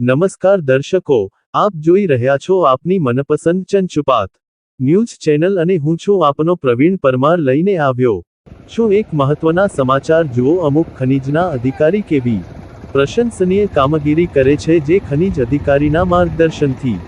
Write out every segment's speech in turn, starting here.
નમસ્કાર દર્શકો, આપ જોઈ રહ્યા છો આપની મનપસંદ ચંચુપાત. ન્યૂઝ ચેનલ અને હું છું આપનો પ્રવીણ પરમાર લઈને આવ્યો. શું એક મહત્વના સમાચાર જુઓ? અમુક ખનીજના અધિકારી કેવી પ્રશંસનીય કામગીરી કરે છે જે ખનીજ અધિકારીના માર્ગદર્શનથી.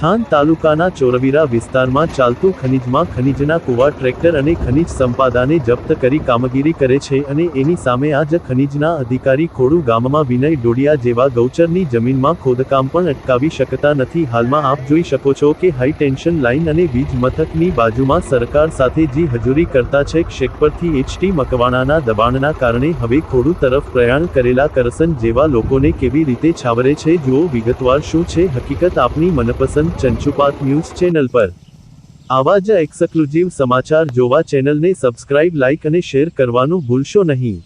થાન તાલુકાના ચોરવીરા વિસ્તારમાં ચાલતું ખનીજમાં ખનીજના કુવા ટ્રેક્ટર અને ખનીજ સંપાદાને જપ્ત કરી કામગીરી કરે છે અને એની સામે આ જ ખનીજના અધિકારી ખોડુ ગામમાં વિનય ડોડિયા જેવા ગૌચરની જમીનમાં ખોદકામ પણ અટકાવી શકતા નથી. હાલમાં આપ જોઈ શકો છો કે હાઈ ટેન્શન લાઇન અને વીજ મથકની બાજુમાં સરકાર સાથે જી હજુરી કરતા છે. ક્ષેક પરથી એચટી મકવાણાના દબાણના કારણે હવે ખોડુ તરફ પ્રયાણ કરેલા કરસન જેવા લોકોને કેવી રીતે છાવરે છે? જુઓ વિગતવાર શું છે? હકીકત આપની મનપસંદ ચંચુપાત ન્યૂઝ ચેનલ પર આવા જ એક્સક્લુઝિવ સમાચાર જોવા ચેનલને સબસ્ક્રાઇબ લાઇક અને શેર કરવાનું ભૂલશો નહીં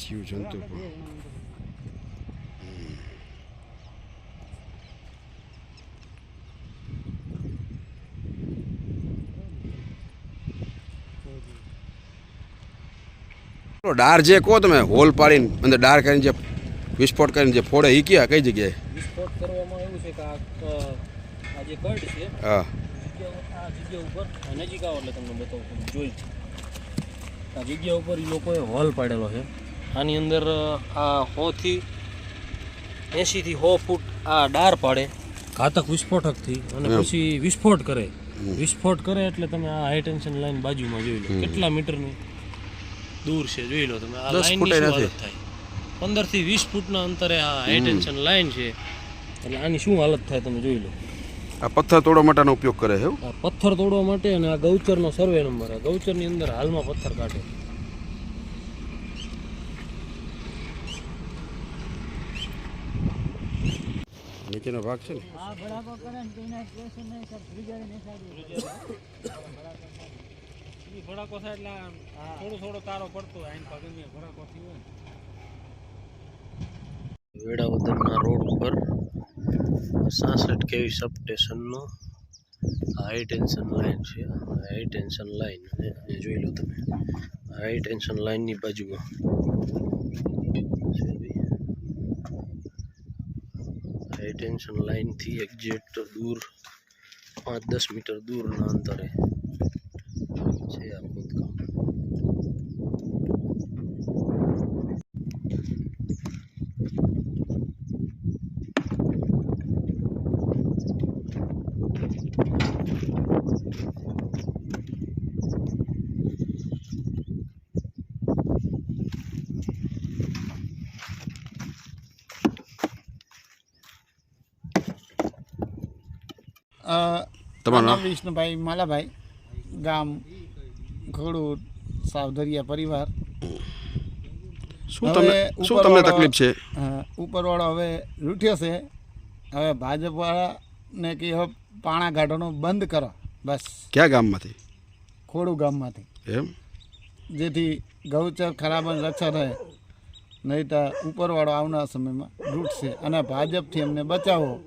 જીવજંતુ પણ ડાર જે કહો તમે હોલ પાડીને અંદર ડાર કરીને જે વિસ્ફોટ કરીને જે ફોડે એ ક્યાં કઈ જગ્યાએ? વિસ્ફોટ કરવામાં એવું છે કે આ જે કડ છે હા. આ જગ્યા ઉપર નજીક આવો એટલે તમને બતાવું જોઈ આ જગ્યા ઉપર એ લોકોએ હોલ પાડેલો છે. આની અંદર આ હોથી એંશીથી સો ફૂટ આ ડાર પાડે ઘાતક વિસ્ફોટકથી અને પછી વિસ્ફોટ કરે. વિસ્ફોટ કરે એટલે તમે આ હાઈ ટેન્શન લાઈન બાજુમાં જોઈ લો. કેટલા મીટરની દૂર છે જોઈ લો તમે. આ લાઈનની શું હાલત થાય? પંદરથી વીસ ફૂટના અંતરે આ હાઈ ટેન્શન લાઈન છે. એટલે આની શું હાલત થાય તમે જોઈ લો. આ પથ્થર તોડવા માટેનો ઉપયોગ કરે છે પથ્થર તોડવા માટે અને આ ગૌચરનો સર્વે નંબર આ ગૌચરની અંદર હાલમાં પથ્થર કાઢે. નીચેનો ભાગ છે ને? ઈ ભડાકો થાય એટલે થોડો થોડો તારો પડતો હોય આઈન પગને ભડાકો થયો વેડાવદરના રોડ ઉપર સાસઠ કેવી સબ સ્ટેશનનો હાઈ ટેન્શન લાઈન છે. હાઈ ટેન્શન લાઈન અને જોઈ લો તમે. હાઈ ટેન્શન લાઇનની બાજુમાં. હાઈ ટેન્શન લાઇનથી એક્ઝેક્ટ દૂર પાંચ દસ મીટર દૂરના અંતરે. છે આ ખોદકામ તમારું નામ? નામ વિષ્ણુભાઈ માલાભાઈ. ગામ ઘોડું સાવધરિયા પરિવાર. શું તમે તમને શું તમને ઉપરવાળો- તકલીફ છે? ઉપરવાળો હવે લૂંટ્યો છે. હવે ભાજપવાળાને કે હવે પાણા ગાઢવાનું બંધ કરો બસ. કયા ગામમાંથી? ખોડું ગામમાંથી. એમ? જેથી ગૌચર ખરાબ રક્ષા રહે નહીં તો ઉપરવાળો આવનાર સમયમાં લૂંટશે અને ભાજપથી અમને બચાવો.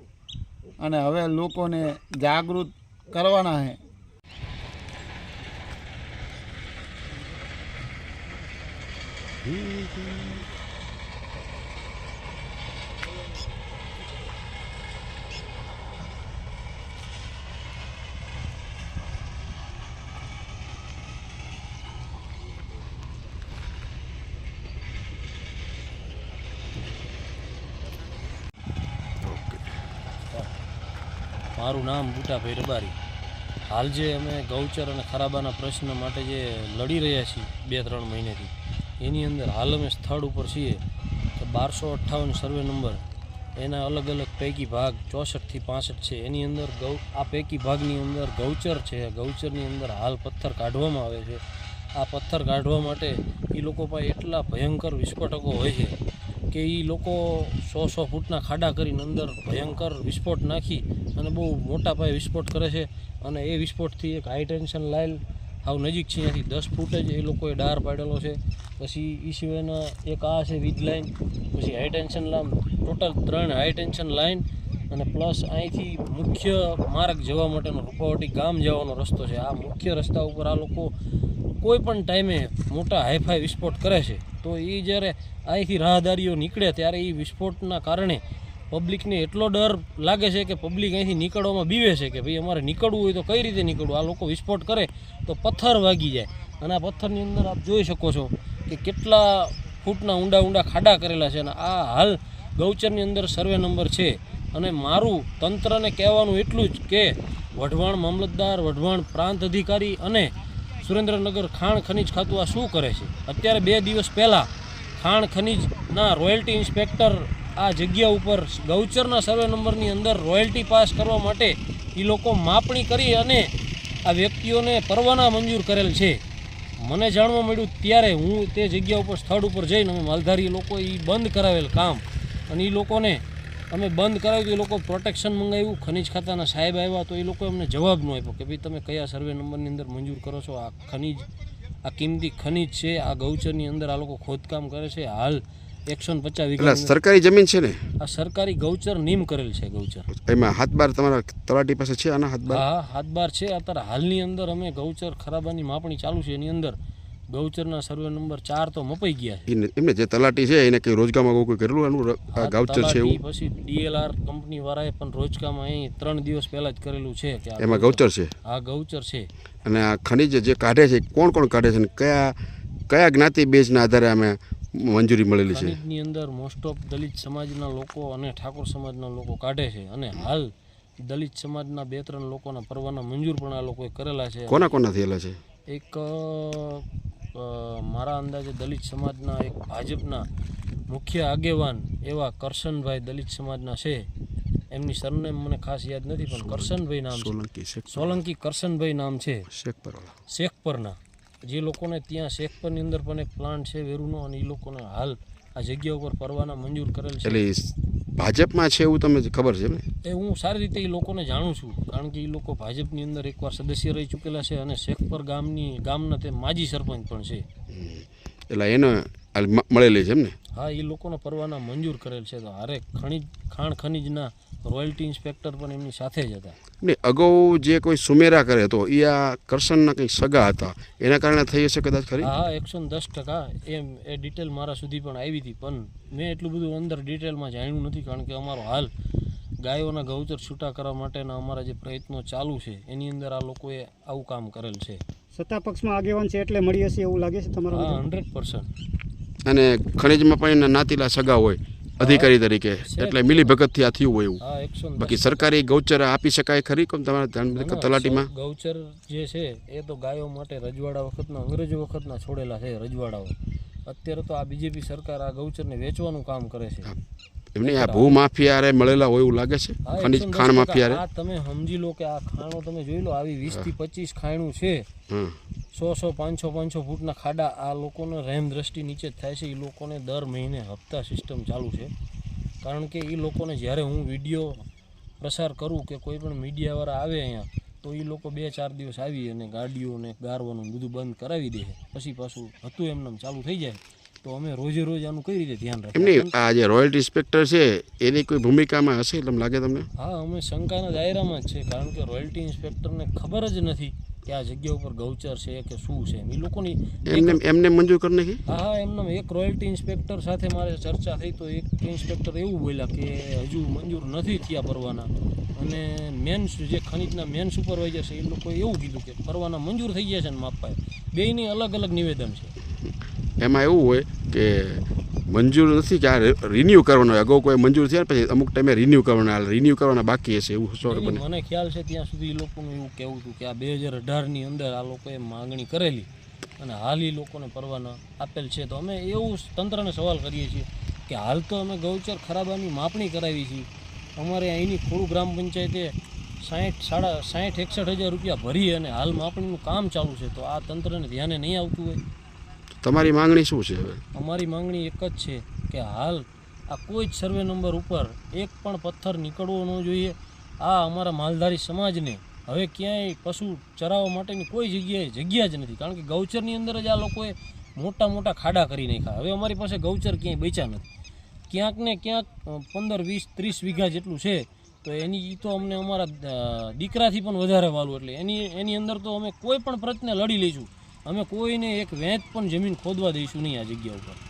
અને હવે લોકોને જાગૃત કરવાના છે. મારું નામ બુટાભાઈ રબારી હાલ જે અમે ગૌચર અને ખરાબાના પ્રશ્ન માટે જે લડી રહ્યા છીએ બે ત્રણ મહિનેથી એની અંદર હાલ અમે સ્થળ ઉપર છીએ તો બારસો અઠ્ઠાવન સર્વે નંબર એના અલગ અલગ પૈકી ભાગ ચોસઠથી પાસઠ છે. એની અંદર ગૌ, આ પૈકી ભાગની અંદર ગૌચર છે. ગૌચરની અંદર હાલ પથ્થર કાઢવામાં આવે છે. આ પથ્થર કાઢવા માટે એ લોકો પાસે એટલા ભયંકર વિસ્ફોટકો હોય છે કે એ લોકો સો સો ફૂટના ખાડા કરીને અંદર ભયંકર વિસ્ફોટ નાખી અને બહુ મોટા પાયે વિસ્ફોટ કરે છે. અને એ વિસ્ફોટથી એક હાઈ ટેન્શન લાઇન હાવ નજીક છે અહીંયાથી દસ ફૂટ જ એ લોકોએ ડાર પાડેલો છે. પછી એ સિવાયના એક આ છે વીજ લાઇન પછી હાઈ ટેન્શન લાઇન ટોટલ ત્રણ હાઈ ટેન્શન લાઇન અને પ્લસ અહીંથી મુખ્ય માર્ગ જવા માટેનો રૂપાવટી ગામ જવાનો રસ્તો છે. આ મુખ્ય રસ્તા ઉપર આ લોકો કોઈ પણ ટાઈમે મોટા હાઈફાઈ વિસ્ફોટ કરે છે. તો એ જ્યારે અહીંથી રાહદારીઓ નીકળે ત્યારે એ વિસ્ફોટના કારણે પબ્લિકને એટલો ડર લાગે છે કે પબ્લિક અહીંથી નીકળવામાં બીવે છે કે ભાઈ અમારે નીકળવું હોય તો કઈ રીતે નીકળવું? આ લોકો વિસ્ફોટ કરે તો પથ્થર વાગી જાય. અને આ પથ્થરની અંદર આપ જોઈ શકો છો કે કેટલા ફૂટના ઊંડા ઊંડા ખાડા કરેલા છે અને આ હાલ ગૌચરની અંદર સર્વે નંબર છે. અને મારું તંત્રને કહેવાનું એટલું જ કે વઢવાણ મામલતદાર, વઢવાણ પ્રાંત અધિકારી અને સુરેન્દ્રનગર ખાણ ખનીજ ખાતું આ શું કરે છે? અત્યારે બે દિવસ પહેલાં ખાણ ખનીજના રોયલ્ટી ઇન્સ્પેક્ટર આ જગ્યા ઉપર ગૌચરના સર્વે નંબરની અંદર રોયલ્ટી પાસ કરવા માટે એ લોકો માપણી કરી અને આ વ્યક્તિઓને પરવાના મંજૂર કરેલ છે. મને જાણવા મળ્યું ત્યારે હું તે જગ્યા ઉપર સ્થળ ઉપર જઈને અમે માલધારી લોકો એ બંધ કરાવેલ કામ. અને એ લોકોને અમે બંધ કરાવ્યું એ લોકો પ્રોટેક્શન મંગાવ્યું, ખનિજ ખાતાના સાહેબ આવ્યા તો એ લોકો અમને જવાબ ન આપ્યો કે ભાઈ તમે કયા સર્વે નંબરની અંદર મંજૂર કરો છો? આ ખનિજ, આ કિંમતી ખનિજ છે, આ ગૌચરની અંદર આ લોકો ખોદકામ કરે છે. હાલ એકસો ને પચાસ વીઘા સરકારી જમીન છે ને? આ સરકારી ગૌચર નિમ કરેલ છે ગૌચર. એમાં હાથ બાર તમારા તલાટી પાસે છે આના હાથ બાર? હા હાથબાર છે. અત્યારે હાલની અંદર અમે ગૌચર ખરાબાની માપણી ચાલુ છે. એની અંદર ગૌચરના સર્વે નંબર ચાર તો મપાઈ ગયા છે. એને- એમને જે તલાટી છે એને કઈ રોજગામાં કોઈ કરેલું એનું ગૌચર છે એવું? પછી ડીએલઆર કંપની વાળાએ પણ રોજગામાં અહીં ત્રણ દિવસ પહેલા જ કરેલું છે કે એમાં ગૌચર છે? આ ગૌચર છે. અને આ ખનિજ જે કાઢે છે કોણ કોણ કાઢે છે અને કયા કયા જ્ઞાતિ બેઝના આધારે અમે મંજૂરી મળેલી છે. ની અંદર મોસ્ટ ઓફ દલિત સમાજના લોકો અને ઠાકોર સમાજના લોકો કાઢે છે અને હાલ દલિત સમાજના બે ત્રણ લોકોના પરવાના મંજૂર પણ આ લોકોએ કરેલા છે. કોના કોના થયેલા છે? એક મારા અંદાજે દલિત સમાજના એક ભાજપના મુખ્ય આગેવાન એવા કરશનભાઈ દલિત સમાજના છે. એમની સરનેમ મને ખાસ યાદ નથી પણ કરશનભાઈ નામ છે. સોલંકી સોલંકી કરશનભાઈ નામ છે. શેખપરના. જે લોકોને ત્યાં શેખપરની અંદર પણ એક પ્લાન્ટ છે વેરુનો અને એ લોકોને હાલ આ જગ્યા ઉપર પરવાના મંજૂર કરેલ છે. એટલે ભાજપમાં છે એવું તમને ખબર છે ને? એ હું સારી રીતે એ લોકોને જાણું છું કારણ કે એ લોકો ભાજપની અંદર એકવાર સદસ્ય રહી ચૂકેલા છે અને શેખપર ગામની ગામના તે માજી સરપંચ પણ છે. એટલે એને મળેલી છે એમને હા એ લોકોના પરવાના મંજૂર કરેલ છે. તો હારે ખણીજ ખાણ ખનીજના રોયલ્ટી ઇન્સ્પેક્ટર પણ એમની સાથે જ હતા. ને અગાઉ જે કોઈ સુમેરા કરે તો એ આ કરશનના કંઈક સગા હતા. એના કારણે થઈ હશે કદાચ ખરી? હા એકસો ને દસ ટકા. એમ એ ડિટેલ મારા સુધી પણ આવી હતી. પણ મેં એટલું બધું અંદર ડિટેલમાં જાણ્યું નથી કારણ કે અમારો હાલ ગાયોના ગૌચર છૂટા કરવા માટેના અમારા જે પ્રયત્નો ચાલુ છે એની અંદર આ લોકોએ આવું કામ કરેલ છે. સત્તા પક્ષમાં આગેવાન છે એટલે મળી હશે એવું લાગે છે તમારા? હંડ્રેડ પર્સન્ટ અને ખનિજમાં પણ એના નાતીલા સગા હોય. અધિકારી તરીકે. એટલે મિલી ભગતથી આ થયું હોય એવું. બાકી સરકારી ગૌચર આપી શકાય ખરી? કોમ તમારા તલાટીમાં? ગૌચર જે છે એ તો ગાયો માટે રજવાડા વખતના અંગ્રેજો વખતના છોડેલા છે રજવાડાઓ. અત્યારે તો આ બીજેપી સરકાર આ ગૌચરને વેચવાનું કામ કરે છે. એમને આ ભૂ માફિયારે મળેલા હોય એવું લાગે છે? ખનિજ ખાણ માફિયારે? તમે સમજી લો કે આ ખાણો તમે જોઈ લો આવી વીસથી પચીસ ખાણું છે. સો સો પાંચસો પાંચસો ફૂટના ખાડા આ લોકોને રહેમ દ્રષ્ટિ નીચે જ થાય છે. એ લોકોને દર મહિને હપ્તા સિસ્ટમ ચાલુ છે. કારણ કે એ લોકોને જ્યારે હું વીડિયો પ્રસાર કરું કે કોઈ પણ મીડિયાવાળા આવે અહીંયા તો એ લોકો બે ચાર દિવસ આવી અને ગાડીઓને ગારવાનું બધું બંધ કરાવી દે પછી પાછું હતું એમને ચાલુ થઈ જાય. તો અમે રોજે રોજ આનું કઈ રીતે ધ્યાન રાખીએ? આ જે રોયલ્ટી ઇન્સ્પેક્ટર છે એની કોઈ ભૂમિકામાં હશે? એટલે લાગે તમને? હા અમે શંકાના દાયરામાં જ છે. કારણ કે રોયલ્ટી ઇન્સ્પેક્ટરને ખબર જ નથી કે આ જગ્યા ઉપર ગૌચર છે કે શું છે એ લોકોની એમને એમને મંજૂર કરી નાખી? હા હા એમને એક રોયલ્ટી ઇન્સ્પેક્ટર સાથે મારે ચર્ચા થઈ તો એક ઇન્સ્પેક્ટર એવું બોલ્યા કે હજુ મંજૂર નથી થયા પરવાના અને મેન જે ખનિજના મેન સુપરવાઇઝર છે એ લોકોએ એવું કીધું કે પરવાના મંજૂર થઈ ગયા છે ને માપાએ બેયની અલગ અલગ નિવેદન છે. એમાં એવું હોય કે મંજૂર નથી કે આ રિન્યૂ કરવાનો અગાઉ કોઈ મંજૂર થયા પછી અમુક ટાઈમે રિન્યૂ કરવાના રિન્યૂ કરવાના બાકી હશે એવું સો એની બને મને ખ્યાલ છે ત્યાં સુધી લોકોનું એવું કહેવું હતું કે આ બે હજાર અઢારની અંદર આ લોકોએ માગણી કરેલી અને હાલ એ લોકોને પરવાના આપેલ છે. તો અમે એવું તંત્રને સવાલ કરીએ છીએ કે હાલ તો અમે ગૌચર ખરાબાની માપણી કરાવી છીએ. અમારે અહીંની ખોડું ગ્રામ પંચાયતે સાઠ સાડા સાઠ એકસઠ હજાર રૂપિયા ભરી અને હાલ માપણીનું કામ ચાલુ છે. તો આ તંત્રને ધ્યાને નહીં આવતું હોય? તમારી માંગણી શું છે હવે? અમારી માંગણી એક જ છે કે હાલ આ કોઈ જ સર્વે નંબર ઉપર એક પણ પથ્થર નીકળવો ન જોઈએ. આ અમારા માલધારી સમાજને હવે ક્યાંય પશુ ચરાવવા માટેની કોઈ જગ્યાએ જગ્યા જ નથી. કારણ કે ગૌચરની અંદર જ આ લોકોએ મોટા મોટા ખાડા કરી નાખ્યા. હવે અમારી પાસે ગૌચર ક્યાંય બેચ્યા નથી. ક્યાંક ને ક્યાંક પંદર, વીસ, ત્રીસ વીઘા જેટલું છે. તો એની તો અમને અમારા દીકરાથી પણ વધારે વાલું. એટલે એની એની અંદર તો અમે કોઈ પણ પ્રશ્ને લડી લઈશું. અમે કોઈને એક વેંત પણ જમીન ખોદવા દઈશું નહીં આ જગ્યા ઉપર.